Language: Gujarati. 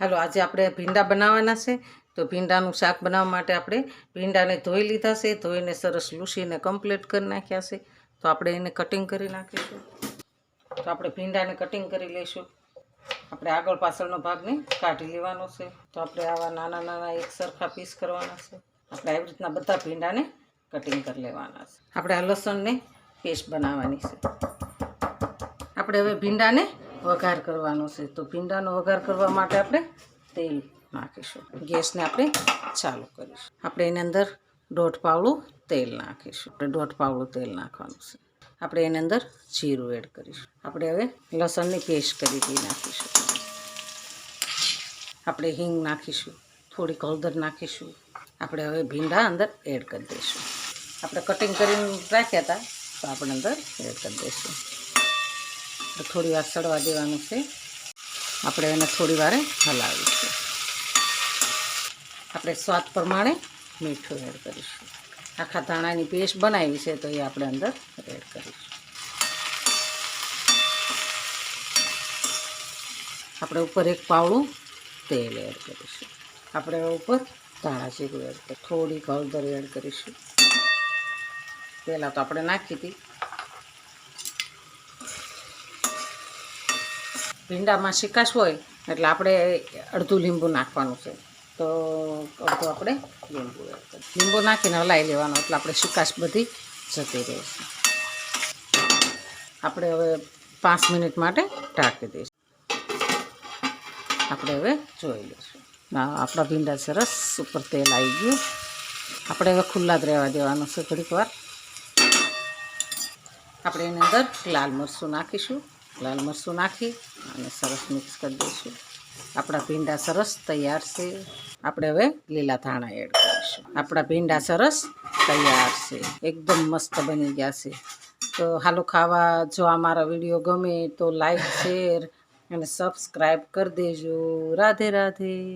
હાલો, આજે આપણે ભીંડા બનાવવાના છે. તો ભીંડાનું શાક બનાવવા માટે આપણે ભીંડાને ધોઈ લીધા છે. ધોઈને સરસ લૂસીને કમ્પ્લીટ કરી નાખ્યા છે. તો આપણે એને કટિંગ કરી નાખીશું. તો આપણે ભીંડાને કટિંગ કરી લઈશું. આપણે આગળ પાછળનો ભાગને કાઢી લેવાનો છે. તો આપણે આવા નાના નાના એક સરખા પીસ કરવાના છે. આપણે આવી રીતના બધા ભીંડાને કટિંગ કરી લેવાના છે. આપણે આ લસણને પેસ્ટ બનાવવાની છે. આપણે હવે ભીંડાને વઘાર કરવાનો છે. તો ભીંડાનો વઘાર કરવા માટે આપણે તેલ નાખીશું. ગેસને આપણે ચાલુ કરીશું. આપણે એની અંદર દોઢ પાવડું તેલ નાખીશું. આપણે દોઢ પાવડું તેલ નાખવાનું છે. આપણે એની અંદર જીરું એડ કરીશું. આપણે હવે લસણની પેસ્ટ કરી દઈ નાખીશું. આપણે હિંગ નાખીશું. થોડીક હળદર નાખીશું. આપણે હવે ભીંડા અંદર એડ કરી દઈશું. આપણે કટિંગ કરીને રાખ્યા હતા, તો આપણે અંદર એડ કરી દઈશું. થોડી વાર સડવા દેવાનું છે. આપણે એને થોડી વારે હલાવીશું. આપણે સ્વાદ પ્રમાણે મીઠું એડ કરીશું. આખા ધાણાની પેસ્ટ બનાવી છે તો એ આપણે અંદર એડ કરીશું. આપણે ઉપર એક પાવડું તેલ એડ કરીશું. આપણે ઉપર ધાણા જીરું એડ કરીશું. થોડીક હળદર એડ કરીશું. પહેલાં તો આપણે નાખી હતી. ભીંડામાં શિકાશ હોય, એટલે આપણે અડધું લીંબુ નાખવાનું છે. તો અડધું આપણે લીંબુ લીંબુ નાખીને હલાવી લેવાનું, એટલે આપણે શિકાશ બધી જતી રહેશે આપણે હવે પાંચ મિનિટ માટે ઢાંકી દઈશું. આપણે હવે જોઈ લઈશું. આપણા ભીંડા સરસ ઉપર તેલ આવી ગયું. આપણે હવે ખુલ્લા જ રહેવા દેવાનું છે ઘડીક વાર. આપણે એની અંદર લાલ મરચું નાખીશું. લાલ મરચું નાખી અને સરસ મિક્સ કરી દઈશું. આપણા ભીંડા સરસ તૈયાર છે. આપણે હવે લીલા ધાણા એડ કરીશું. આપણા ભીંડા સરસ તૈયાર છે. એકદમ મસ્ત બની ગયા છે. તો હાલો ખાવા, જો અમારા વીડિયો ગમે તો લાઈક, શેર અને સબસ્ક્રાઈબ કરી દેજો. રાધે રાધે.